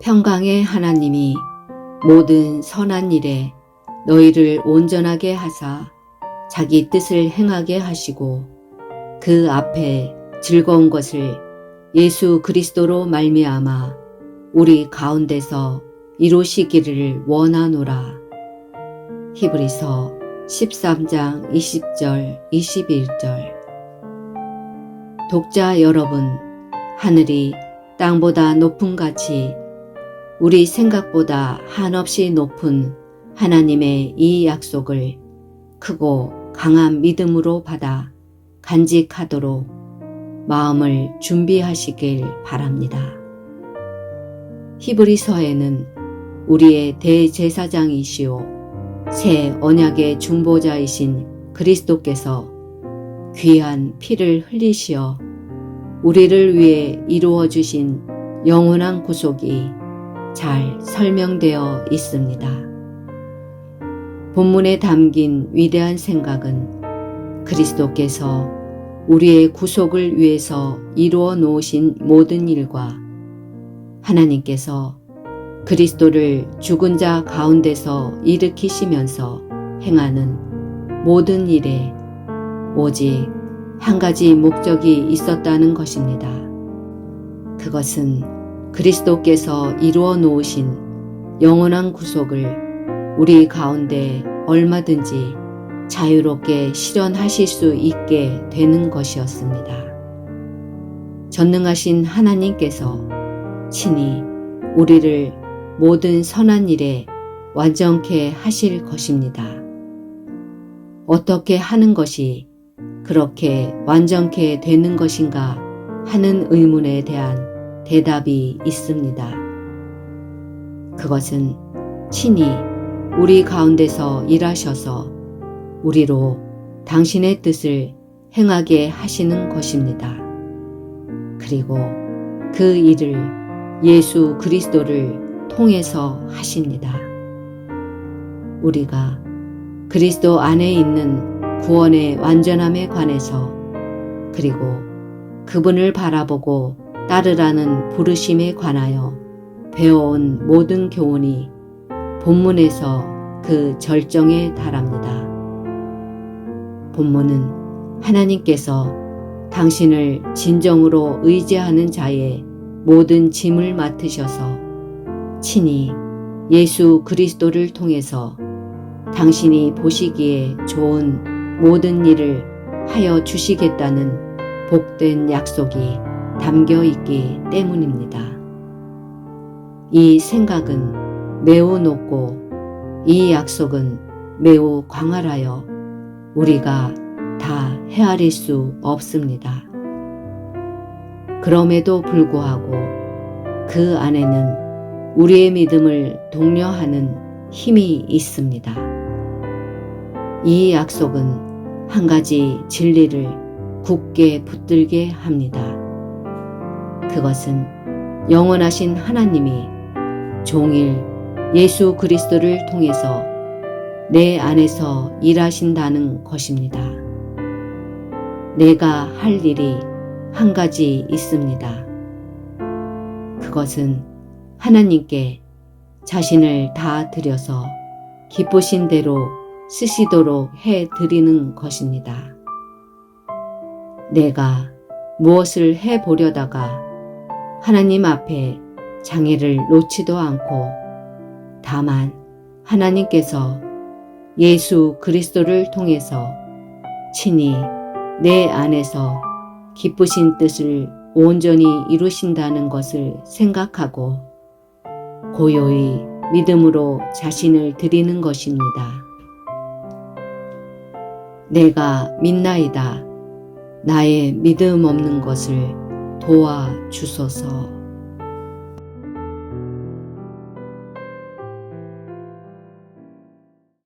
평강의 하나님이 모든 선한 일에 너희를 온전하게 하사 자기 뜻을 행하게 하시고 그 앞에 즐거운 것을 예수 그리스도로 말미암아 우리 가운데서 이루시기를 원하노라. 히브리서 13장 20절 21절 독자 여러분, 하늘이 땅보다 높은 같이 우리 생각보다 한없이 높은 하나님의 이 약속을 크고 강한 믿음으로 받아 간직하도록 마음을 준비하시길 바랍니다. 히브리서에는 우리의 대제사장이시오 새 언약의 중보자이신 그리스도께서 귀한 피를 흘리시어 우리를 위해 이루어 주신 영원한 구속이 잘 설명되어 있습니다. 본문에 담긴 위대한 생각은 그리스도께서 우리의 구속을 위해서 이루어 놓으신 모든 일과 하나님께서 그리스도를 죽은 자 가운데서 일으키시면서 행하는 모든 일에 오직 한 가지 목적이 있었다는 것입니다. 그것은 그리스도께서 이루어 놓으신 영원한 구속을 우리 가운데 얼마든지 자유롭게 실현하실 수 있게 되는 것이었습니다. 전능하신 하나님께서 친히 우리를 모든 선한 일에 완전케 하실 것입니다. 어떻게 하는 것이 그렇게 완전케 되는 것인가 하는 의문에 대한 대답이 있습니다. 그것은 친히 우리 가운데서 일하셔서 우리로 당신의 뜻을 행하게 하시는 것입니다. 그리고 그 일을 예수 그리스도를 통해서 하십니다. 우리가 그리스도 안에 있는 구원의 완전함에 관해서 그리고 그분을 바라보고 따르라는 부르심에 관하여 배워온 모든 교훈이 본문에서 그 절정에 달합니다. 본문은 하나님께서 당신을 진정으로 의지하는 자의 모든 짐을 맡으셔서 친히 예수 그리스도를 통해서 당신이 보시기에 좋은 모든 일을 하여 주시겠다는 복된 약속이 담겨 있기 때문입니다. 이 생각은 매우 높고 이 약속은 매우 광활하여 우리가 다 헤아릴 수 없습니다. 그럼에도 불구하고 그 안에는 우리의 믿음을 독려하는 힘이 있습니다. 이 약속은 한 가지 진리를 굳게 붙들게 합니다. 그것은 영원하신 하나님이 종일 예수 그리스도를 통해서 내 안에서 일하신다는 것입니다. 내가 할 일이 한 가지 있습니다. 그것은 하나님께 자신을 다 드려서 기쁘신 대로 쓰시도록 해 드리는 것입니다. 내가 무엇을 해 보려다가 하나님 앞에 장애를 놓지도 않고 다만 하나님께서 예수 그리스도를 통해서 친히 내 안에서 기쁘신 뜻을 온전히 이루신다는 것을 생각하고 고요히 믿음으로 자신을 드리는 것입니다. 내가 믿나이다. 나의 믿음 없는 것을 도와 주소서.